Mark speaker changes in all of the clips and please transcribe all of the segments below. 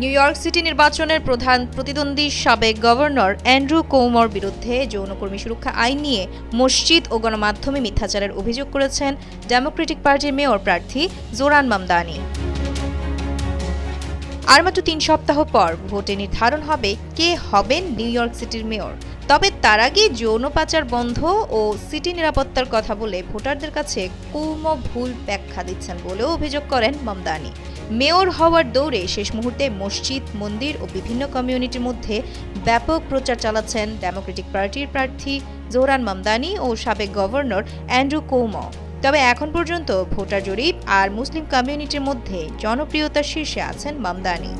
Speaker 1: New York city নির্বাচনের প্রধান প্রতিদ্বন্দ্বী সাবেক গভর্নর অ্যান্ড্রু কৌমর বিরুদ্ধে যৌনকর্মী সুরক্ষা আইন নিয়ে মসজিদ ও গণমাধ্যমে মিথ্যাচারের অভিযোগ করেছেন ডেমোক্রেটিক পার্টির মেয়র প্রার্থী জোরান মামদানি। আর মাত্র তিন সপ্তাহ পর ভোটে নির্ধারণ হবে কে হবেন নিউ ইয়র্ক সিটির মেয়র। তবে তার আগে যৌন পাচার বন্ধ ও সিটি নিরাপত্তার কথা বলে ভোটারদের কাছে কৌম ভুল ব্যাখ্যা দিচ্ছেন বলেও অভিযোগ করেন মমদানি। মেয়র হওয়ার দৌড়ে শেষ মুহূর্তে মসজিদ, মন্দির ও বিভিন্ন কমিউনিটির মধ্যে ব্যাপক প্রচার চালাচ্ছেন ডেমোক্রেটিক পার্টির প্রার্থী জোহরান মামদানি ও সাবেক গভর্নর অ্যান্ড্রু কৌম। তবে এখন পর্যন্ত ভোটার জরিপ আর মুসলিম কমিউনিটির মধ্যে জনপ্রিয়তার শীর্ষে আছেন মামদানি।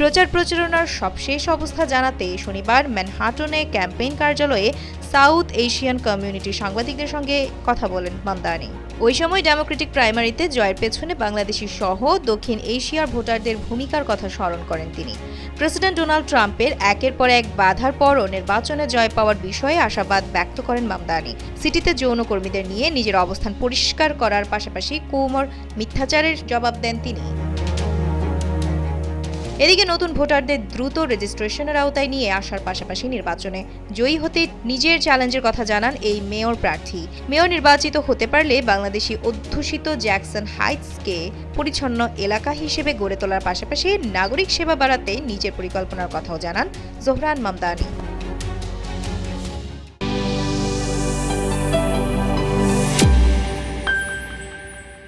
Speaker 1: প্রচার প্রচারণার সবশেষ অবস্থা জানাতে শনিবার ম্যানহাটনে ক্যাম্পেইন কার্যালয়ে সাউথ এশিয়ান কমিউনিটির সাংবাদিকদের সঙ্গে কথা বলেন মামদানি। ওই সময় ডেমোক্রেটিক প্রাইমারিতে জয়ের পেছনে বাংলাদেশি সহ দক্ষিণ এশিয়ার ভোটারদের ভূমিকার কথা স্মরণ করেন তিনি। প্রেসিডেন্ট ডোনাল্ড ট্রাম্পের একের পর এক বাধার পরও নির্বাচনে জয় পাওয়ার বিষয়ে আশাবাদ ব্যক্ত করেন মামদানি। সিটিতে যৌনকর্মীদের নিয়ে নিজের অবস্থান পরিষ্কার করার পাশাপাশি কৌমর মিথ্যাচারের জবাব দেন তিনি। এদিকে নতুন ভোটারদের দ্রুত রেজিস্ট্রেশনের আওতায় নিয়ে আসার পাশাপাশি নির্বাচনে জয়ী হতে নিজের চ্যালেঞ্জের কথা জানান এই মেয়র প্রার্থী। মেয়র নির্বাচিত হতে পারলে বাংলাদেশি অধ্যুষিত জ্যাকসন হাইটসকে পরিচ্ছন্ন এলাকা হিসেবে গড়ে তোলার পাশাপাশি নাগরিক সেবা বাড়াতে নিজের পরিকল্পনার কথাও জানান জোহরান মামদানি।